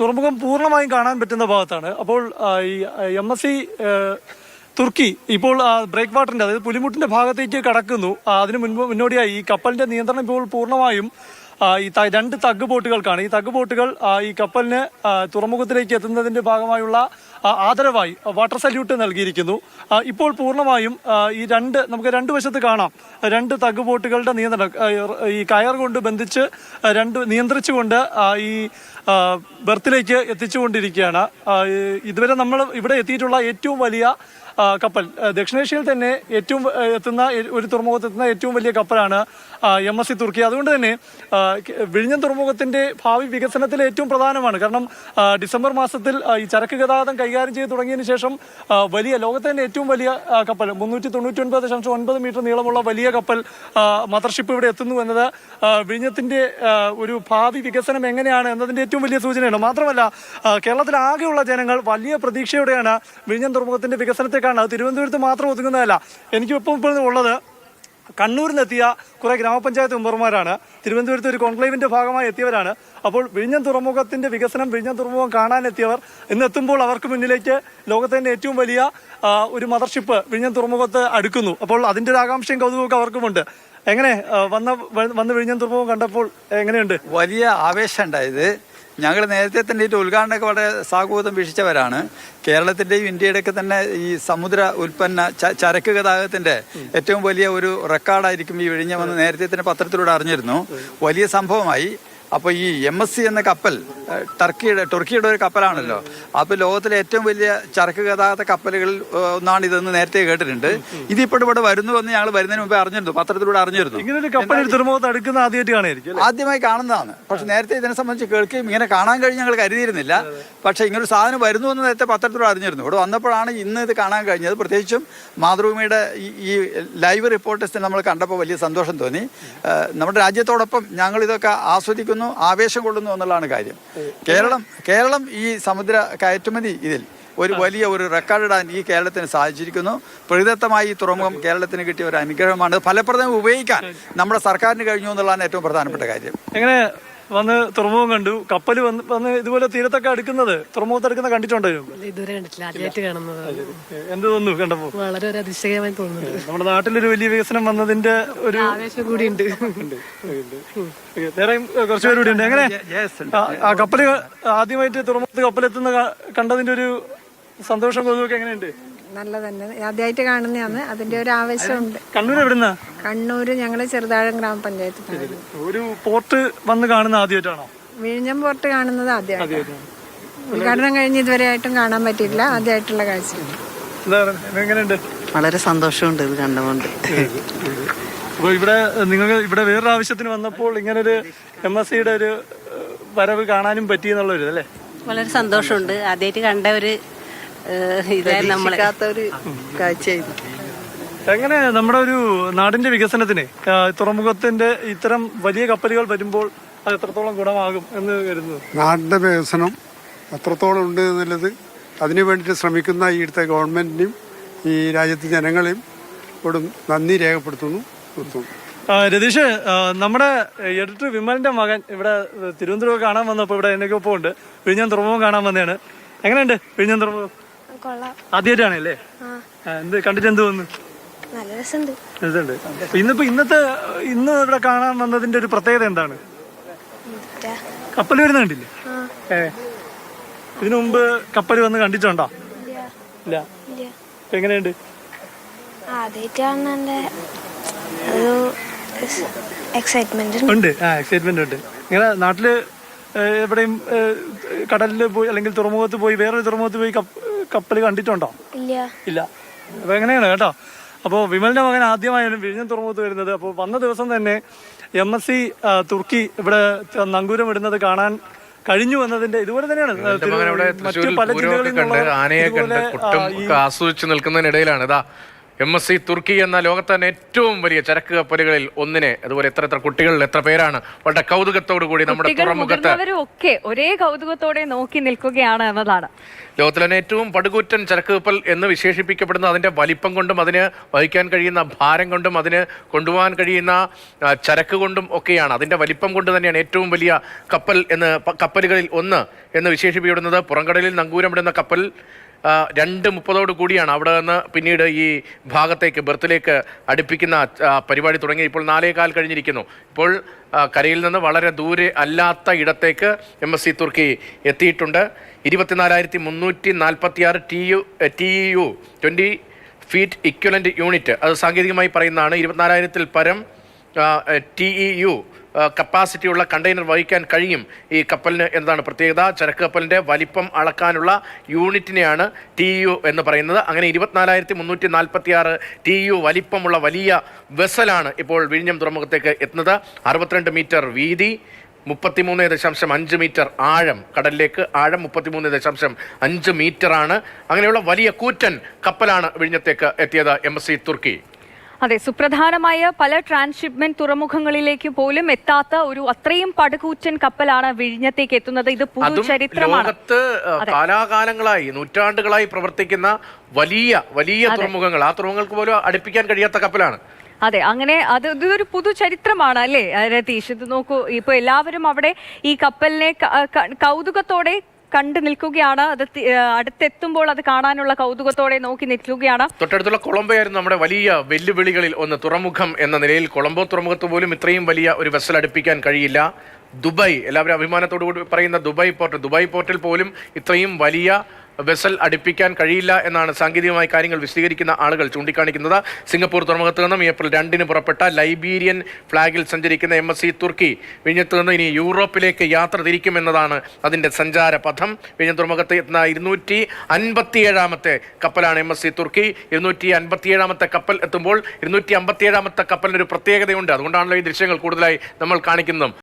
തുറമുഖം പൂർണമായും കാണാൻ പറ്റുന്ന ഭാഗത്താണ്. അപ്പോൾ ഈ എം എസ് സി തുർക്കി ഇപ്പോൾ ബ്രേക്ക് വാട്ടറിന്റെ അതായത് പുലിമുട്ടിന്റെ ഭാഗത്തേക്ക് കടക്കുന്നു. അതിന് മുൻപ് മുന്നോടിയായി ഈ കപ്പലിന്റെ നിയന്ത്രണം ഇപ്പോൾ പൂർണമായും ഈ രണ്ട് തഗ് ബോട്ടുകൾക്കാണ്. ഈ തഗ് ബോട്ടുകൾ ഈ കപ്പലിന് തുറമുഖത്തിലേക്ക് എത്തുന്നതിന്റെ ഭാഗമായുള്ള ആദരവായി വാട്ടർ സല്യൂട്ട് നൽകിയിരിക്കുന്നു. ഇപ്പോൾ പൂർണമായും ഈ രണ്ട് നമുക്ക് രണ്ട് വശത്ത് കാണാം. രണ്ട് തഗ് ബോട്ടുകളുടെ നിയന്ത്രണം ഈ കയർ കൊണ്ട് ബന്ധിച്ച് രണ്ട് നിയന്ത്രിച്ചുകൊണ്ട് ഈ ബർത്തിലേക്ക് എത്തിച്ചുകൊണ്ടിരിക്കുകയാണ്. ഇതുവരെ നമ്മൾ ഇവിടെ എത്തിയിട്ടുള്ള ഏറ്റവും വലിയ കപ്പൽ. ദക്ഷിണേഷ്യയിൽ തന്നെ ഏറ്റവും എത്തുന്ന ഒരു തുറമുഖത്ത് എത്തുന്ന ഏറ്റവും വലിയ കപ്പലാണ് എം എസ് സി തുർക്കി. അതുകൊണ്ട് തന്നെ വിഴിഞ്ഞം തുറമുഖത്തിന്റെ ഭാവി വികസനത്തിൽ ഏറ്റവും പ്രധാനമാണ്. കാരണം ഡിസംബർ മാസത്തിൽ ഈ ചരക്ക് ഗതാഗതം കൈകാര്യം ചെയ്ത് തുടങ്ങിയതിനു ശേഷം വലിയ ലോകത്തെ തന്നെ ഏറ്റവും വലിയ കപ്പൽ മുന്നൂറ്റി തൊണ്ണൂറ്റി ഒൻപത് ദശാംശം ഒൻപത് മീറ്റർ നീളമുള്ള വലിയ കപ്പൽ മദർഷിപ്പ് ഇവിടെ എത്തുന്നു എന്നത് വിഴിഞ്ഞത്തിന്റെ ഒരു ഭാവി വികസനം എങ്ങനെയാണ് എന്നതിന്റെ ഏറ്റവും വലിയ സൂചനയാണ്. മാത്രമല്ല കേരളത്തിലാകെയുള്ള ജനങ്ങൾ വലിയ പ്രതീക്ഷയോടെയാണ് വിഴിഞ്ഞം തുറമുഖത്തിന്റെ വികസനത്തെ കാണുന്നത് അത് തിരുവനന്തപുരത്ത് മാത്രം ഒതുങ്ങുന്നതല്ല. എനിക്ക് ഇപ്പം ഇപ്പോൾ ഉള്ളത് കണ്ണൂരിൽ നിന്നെത്തിയ കുറെ ഗ്രാമപഞ്ചായത്ത് മെമ്പർമാരാണ്. തിരുവനന്തപുരത്ത് ഒരു കോൺക്ലേവിന്റെ ഭാഗമായി എത്തിയവരാണ്. അപ്പോൾ വിഴിഞ്ഞം തുറമുഖത്തിന്റെ വികസനം വിഴിഞ്ഞം തുറമുഖം കാണാനെത്തിയവർ ഇന്ന് എത്തുമ്പോൾ അവർക്ക് മുന്നിലേക്ക് തന്നെ ഏറ്റവും വലിയ ഒരു മദർഷിപ്പ് വിഴിഞ്ഞം തുറമുഖത്ത് അടുക്കുന്നു. അപ്പോൾ അതിന്റെ ഒരു ആകാംക്ഷയും കൗതുകമൊക്കെ അവർക്കുമുണ്ട്. എങ്ങനെ വന്ന വന്ന് വിഴിഞ്ഞം തുറമുഖം കണ്ടപ്പോൾ എങ്ങനെയുണ്ട്? വലിയ ആവേശം ഉണ്ടായത് ഞങ്ങൾ നേരത്തെ തന്നെ ഇതിന്റെ ഉദ്ഘാടനമൊക്കെ വളരെ സാഗൂതം വീക്ഷിച്ചവരാണ്. കേരളത്തിന്റെയും ഇന്ത്യയുടെയൊക്കെ തന്നെ ഈ സമുദ്ര ഉൽപ്പന്ന ചരക്ക് ഗതാഗതത്തിന്റെ ഏറ്റവും വലിയ ഒരു റെക്കോർഡായിരിക്കും ഈ വിഴിഞ്ഞമെന്ന് നേരത്തെ തന്നെ പത്രത്തിലൂടെ അറിഞ്ഞിരുന്നു. വലിയ സംഭവമായി. അപ്പോൾ ഈ എം എസ് സി എന്ന കപ്പൽ ടർക്കിയുടെ തുർക്കിയുടെ ഒരു കപ്പലാണല്ലോ. അപ്പോൾ ലോകത്തിലെ ഏറ്റവും വലിയ ചരക്ക് ഗതാഗത കപ്പലുകളിൽ ഒന്നാണ് ഇതെന്ന് നേരത്തെ കേട്ടിട്ടുണ്ട്. ഇതിപ്പോൾ ഇവിടെ വരുന്നു എന്ന് ഞങ്ങൾ വരുന്നതിന് മുമ്പേ അറിഞ്ഞിരുന്നു. പത്രത്തിലൂടെ അറിഞ്ഞിരുന്നു. ഇങ്ങനെ ഒരു കപ്പൽ അടുക്കുന്ന ആദ്യമായിട്ട് കാണുമായിരിക്കും ആദ്യമായി കാണുന്നതാണ്. പക്ഷെ നേരത്തെ ഇതിനെ സംബന്ധിച്ച് കേൾക്കുകയും ഇങ്ങനെ കാണാൻ കഴിഞ്ഞ് ഞങ്ങൾ കരുതിയിരുന്നില്ല. പക്ഷെ ഇങ്ങനൊരു സാധനം വരുന്നു എന്ന് നേരത്തെ പത്രത്തിലൂടെ അറിഞ്ഞിരുന്നു. ഇവിടെ വന്നപ്പോഴാണ് ഇന്ന് ഇത് കാണാൻ കഴിഞ്ഞത്. പ്രത്യേകിച്ചും മാതൃഭൂമിയുടെ ഈ ഈ ലൈവ് റിപ്പോർട്ടേഴ്സ് നമ്മൾ കണ്ടപ്പോൾ വലിയ സന്തോഷം തോന്നി. നമ്മുടെ രാജ്യത്തോടൊപ്പം ഞങ്ങൾ ഇതൊക്കെ ആസ്വദിക്കുന്നു ആവേശം കൊള്ളുന്നു എന്നുള്ളതാണ് കാര്യം. കേരളം കേരളം ഈ സമുദ്ര കയറ്റുമതി ഇതിൽ ഒരു വലിയ ഒരു റെക്കോർഡിടാൻ ഈ കേരളത്തിന് സാധിച്ചിരിക്കുന്നു. പ്രകൃതമായി ഈ തുറമുഖം കേരളത്തിന് കിട്ടിയ ഒരു അനുഗ്രഹമാണ്. ഫലപ്രദം ഫലപ്രദമായി ഉപയോഗിക്കാൻ നമ്മുടെ സർക്കാരിന് കഴിഞ്ഞു എന്നുള്ളതാണ് ഏറ്റവും പ്രധാനപ്പെട്ട കാര്യം. എങ്ങനെ വന്ന് തുറമുഖം കണ്ടു. കപ്പൽ വന്ന് വന്ന് ഇതുപോലെ തീരത്തൊക്കെ അടുക്കുന്നത്. തുറമുഖത്ത് അടുക്കുന്ന കണ്ടിട്ടുണ്ടോ? ഇതുവരെ കണ്ടിട്ടില്ല. ആദ്യമായിട്ട് കാണുന്നത്. എന്ത് തോന്നുന്നു കണ്ടപ്പോ? വളരെ ഒരു അതിശയമായി തോന്നുന്നുണ്ട് നമ്മുടെ നാട്ടിലൊരു വലിയ വികസനം വന്നതിന്റെ ഒരു ആവേശം കൂടി ഉണ്ട് വേറെയും കുറച്ച് പേര് കൂടി ഉണ്ട്. എങ്ങനെ? ആ, ആ കപ്പൽ ആദ്യമായിട്ട് തുറമുഖത്ത് കപ്പലെത്തുന്ന കണ്ടതിന്റെ ഒരു സന്തോഷം കൊതുവൊക്കെ എങ്ങനെയുണ്ട്? നല്ല തന്നെ ആദ്യമായിട്ട് കാണുന്നതാണ്. അതിന്റെ ഒരു ആവശ്യമുണ്ട് കണ്ണൂർ എവിടുന്ന? കണ്ണൂർ ഞങ്ങൾ ചെറുതാഴം ഗ്രാമപഞ്ചായത്ത് ഒരു പോർട്ട് വന്ന് കാണുന്ന ആദ്യമായിട്ടാണോ വിഴിഞ്ഞം പോർട്ട് കാണുന്നത് ആദ്യമായിട്ട് ഉദ്ഘാടനം കഴിഞ്ഞ് ഇതുവരെ ആയിട്ടും കാണാൻ പറ്റിയിട്ടില്ല. ആദ്യമായിട്ടുള്ള കാഴ്ചയാണ് എങ്ങനെയുണ്ട്? വളരെ സന്തോഷമുണ്ട് ഇത് കണ്ടുകൊണ്ട് അപ്പോൾ ഇവിടെ നിങ്ങൾ ഇവിടെ വേറൊരു ആവശ്യത്തിന് വന്നപ്പോൾ ഇങ്ങനെ ഒരു എം എസ് സിയുടെ ഒരു വരവ് കാണാനും പറ്റി എന്നുള്ളൊരു അല്ലേ വളരെ സന്തോഷമുണ്ട്. ആദ്യമായിട്ട് കണ്ട ഒരു നമ്മൾ എങ്ങനെ നമ്മുടെ ഒരു നാടിന്റെ വികസനത്തിന് തുറമുഖത്തിന്റെ ഇത്തരം വലിയ കപ്പലുകൾ വരുമ്പോൾ അത് എത്രത്തോളം ഗുണമാകും എന്ന് കരുതുന്നു നാടിന്റെ വികസനം എത്രത്തോളം ഉണ്ട് എന്നുള്ളത് അതിനു വേണ്ടിയിട്ട് ശ്രമിക്കുന്ന ഈ ഇവിടുത്തെ ഗവൺമെന്റിനും ഈ രാജ്യത്തെ ജനങ്ങളെയും ഇവിടെ നന്ദി രേഖപ്പെടുത്തുന്നു രതീഷ് നമ്മുടെ എഡിറ്റർ വിമലിന്റെ മകൻ ഇവിടെ തിരുവനന്തപുരം കാണാൻ വന്നപ്പോൾ ഇവിടെ എന്നൊക്കെ ഉണ്ട്. വിഴിഞ്ഞാൻ തുറമുഖം കാണാൻ വന്നതാണ്. എങ്ങനെയുണ്ട് വിഴിഞ്ഞാൻ തുറമുഖം? കൊള്ളാം. ആദ്യമായിട്ടാണ് അല്ലേ എന്ത് കണ്ടിട്ട് എന്ത് തോന്നുന്നു? നല്ല രസമുണ്ട്. രസമുണ്ട്. ഇന്നിപ്പോ ഇന്നത്തെ ഇന്ന് ഇവിടെ കാണാൻ വന്നതിന്റെ ഒരു പ്രത്യേകത എന്താണ്? കപ്പൽ വരുന്ന കണ്ടില്ലേ? ഏ. ഇതിനു മുമ്പ് കപ്പൽ വന്ന് കണ്ടിട്ടുണ്ടോ? ഇല്ല. എങ്ങനെയുണ്ട്? ഉണ്ട്. ആ എക്സൈറ്റ്മെന്റ് ഉണ്ട്. ഇങ്ങനെ നാട്ടിൽ എവിടെയും കടലിൽ പോയി അല്ലെങ്കിൽ തുറമുഖത്ത് പോയി വേറൊരു തുറമുഖത്ത് പോയി കപ്പൽ കണ്ടിട്ടുണ്ടോ? ഇല്ല. ഇല്ല. അപ്പൊ എങ്ങനെയാണ് കേട്ടോ? അപ്പോൾ വിമലിന്റെ മകൻ ആദ്യമായാണ് വിഴിഞ്ഞം തുറമുഖത്ത് വരുന്നത്. അപ്പോൾ വന്ന ദിവസം തന്നെ എം എസ് സി തുർക്കി ഇവിടെ നങ്കൂരം ഇടുന്നത് കാണാൻ കഴിഞ്ഞു എന്നതിന്റെ ഇതുപോലെ തന്നെയാണ്. മറ്റു പല ജില്ലകളിൽ ആസ്വദിച്ചു ആനയെ കണ്ട് ആസ്വദിച്ച് നിൽക്കുന്നതിനിടയിലാണ്. ഇതാ എം എസ് സി തുർക്കി എന്ന ലോകത്തെ തന്നെ ഏറ്റവും വലിയ ചരക്ക് കപ്പലുകളിൽ ഒന്നിനെ അതുപോലെ എത്ര എത്ര കുട്ടികളിൽ എത്ര പേരാണ് വളരെ കൗതുകത്തോടു കൂടി നമ്മുടെ തുറമുഖത്ത് ഒക്കെ ഒരേ കൗതുകത്തോടെ നോക്കി നിൽക്കുകയാണ് എന്നതാണ്. ലോകത്തിലെ തന്നെ ഏറ്റവും പടുകൂറ്റൻ ചരക്ക് കപ്പൽ എന്ന് വിശേഷിപ്പിക്കപ്പെടുന്ന അതിന്റെ വലിപ്പം കൊണ്ടും അതിന് വഹിക്കാൻ കഴിയുന്ന ഭാരം കൊണ്ടും അതിന് കൊണ്ടുപോകാൻ കഴിയുന്ന ചരക്ക് കൊണ്ടും ഒക്കെയാണ്. അതിന്റെ വലിപ്പം കൊണ്ട് തന്നെയാണ് ഏറ്റവും വലിയ കപ്പൽ എന്ന് കപ്പലുകളിൽ ഒന്ന് എന്ന് വിശേഷിപ്പിക്കപ്പെടുന്നത്. പുറംകടലിൽ നങ്കൂരമിടുന്ന കപ്പൽ രണ്ട് മുപ്പതോട് കൂടിയാണ് അവിടെ നിന്ന് പിന്നീട് ഈ ഭാഗത്തേക്ക് ബർത്തിലേക്ക് അടുപ്പിക്കുന്ന പരിപാടി തുടങ്ങി. ഇപ്പോൾ നാലേ കാൽ കഴിഞ്ഞിരിക്കുന്നു. ഇപ്പോൾ കരയിൽ നിന്ന് വളരെ ദൂരെ അല്ലാത്ത ഇടത്തേക്ക് എം എസ് സി തുർക്കി എത്തിയിട്ടുണ്ട്. ഇരുപത്തിനാലായിരത്തി മുന്നൂറ്റി നാൽപ്പത്തി T U T U twenty feet equivalent unit. അത് സാങ്കേതികമായി പറയുന്നതാണ്. ഇരുപത്തിനാലായിരത്തിൽ പരം ടി ഇ യു കപ്പാസിറ്റിയുള്ള കണ്ടെയ്നർ വഹിക്കാൻ കഴിയും ഈ കപ്പലിന് എന്നതാണ് പ്രത്യേകത. ചരക്ക് കപ്പലിന്റെ വലിപ്പം അളക്കാനുള്ള യൂണിറ്റിനെയാണ് ടി യു എന്ന് പറയുന്നത്. അങ്ങനെ ഇരുപത്തിനാലായിരത്തി മുന്നൂറ്റി നാൽപ്പത്തി ആറ് ടി യു വലിപ്പമുള്ള വലിയ വെസലാണ് ഇപ്പോൾ വിഴിഞ്ഞം തുറമുഖത്തേക്ക് എത്തുന്നത്. അറുപത്തിരണ്ട് മീറ്റർ വീതി മുപ്പത്തിമൂന്ന് ദശാംശം അഞ്ച് മീറ്റർ ആഴം കടലിലേക്ക് ആഴം മുപ്പത്തിമൂന്ന് ദശാംശം അഞ്ച് മീറ്ററാണ്. അങ്ങനെയുള്ള വലിയ കൂറ്റൻ കപ്പലാണ് വിഴിഞ്ഞത്തേക്ക് എത്തിയത് എം എസ് സി തുർക്കി. അതെ സുപ്രധാനമായ പല ട്രാൻസ്ഷിപ്മെന്റ് തുറമുഖങ്ങളിലേക്ക് പോലും എത്താത്ത ഒരു അത്രയും പടുകൂറ്റൻ കപ്പലാണ് വിഴിഞ്ഞത്തേക്ക് എത്തുന്നത്. ഇത് ലോകത്ത് കാലാകാലങ്ങളായി നൂറ്റാണ്ടുകളായി പ്രവർത്തിക്കുന്ന വലിയ വലിയ തുറമുഖങ്ങൾ. ആ തുറമുഖങ്ങൾക്ക് പോലും അടുപ്പിക്കാൻ കഴിയാത്ത കപ്പലാണ്. അതെ അങ്ങനെ അത് ഇതൊരു പുതു ചരിത്രമാണ് അല്ലേ രതീഷ്? ഇത് നോക്കൂ ഇപ്പൊ എല്ലാവരും അവിടെ ഈ കപ്പലിനെ കൗതുകത്തോടെ കണ്ടു നിൽക്കുകയാണ്. അത് അടുത്തെത്തുമ്പോൾ അത് കാണാനുള്ള കൗതുകത്തോടെ നോക്കി നിൽക്കുകയാണ്. തൊട്ടടുത്തുള്ള കൊളംബോ ആയിരുന്നു നമ്മുടെ വലിയ വെല്ലുവിളികളിൽ ഒന്ന് തുറമുഖം എന്ന നിലയിൽ. കൊളംബോ തുറമുഖത്ത് പോലും ഇത്രയും വലിയ ഒരു വെസൽ അടുപ്പിക്കാൻ കഴിയില്ല. ദുബായ് എല്ലാവരും അഭിമാനത്തോടു കൂടി പറയുന്ന ദുബായ് പോർട്ട്. ദുബായ് പോർട്ടിൽ പോലും ഇത്രയും വലിയ വെസൽ അടുപ്പിക്കാൻ കഴിയില്ല എന്നാണ് സാങ്കേതികമായ കാര്യങ്ങൾ വിശദീകരിക്കുന്ന ആളുകൾ ചൂണ്ടിക്കാണിക്കുന്നത്. സിംഗപ്പൂർ തുറമുഖത്ത് നിന്നും ഏപ്രിൽ രണ്ടിന് പുറപ്പെട്ട ലൈബീരിയൻ ഫ്ലാഗിൽ സഞ്ചരിക്കുന്ന എം എസ് തുർക്കി വിഴിഞ്ഞത്ത് നിന്ന് ഇനി യൂറോപ്പിലേക്ക് യാത്ര തിരിക്കുമെന്നതാണ് അതിന്റെ സഞ്ചാര പഥം. വിഴിഞ്ഞ തുറമുഖത്ത് എത്തുന്ന ഇരുന്നൂറ്റി അൻപത്തിയേഴാമത്തെ കപ്പലാണ് എം എസ് സി തുർക്കി. ഇരുന്നൂറ്റി അൻപത്തിയേഴാമത്തെ കപ്പൽ എത്തുമ്പോൾ ഇരുന്നൂറ്റി അമ്പത്തിയേഴാമത്തെ കപ്പലിന് ഒരു പ്രത്യേകതയുണ്ട്. അതുകൊണ്ടാണല്ലോ ഈ ദൃശ്യങ്ങൾ കൂടുതലായി നമ്മൾ കാണിക്കുന്നതും.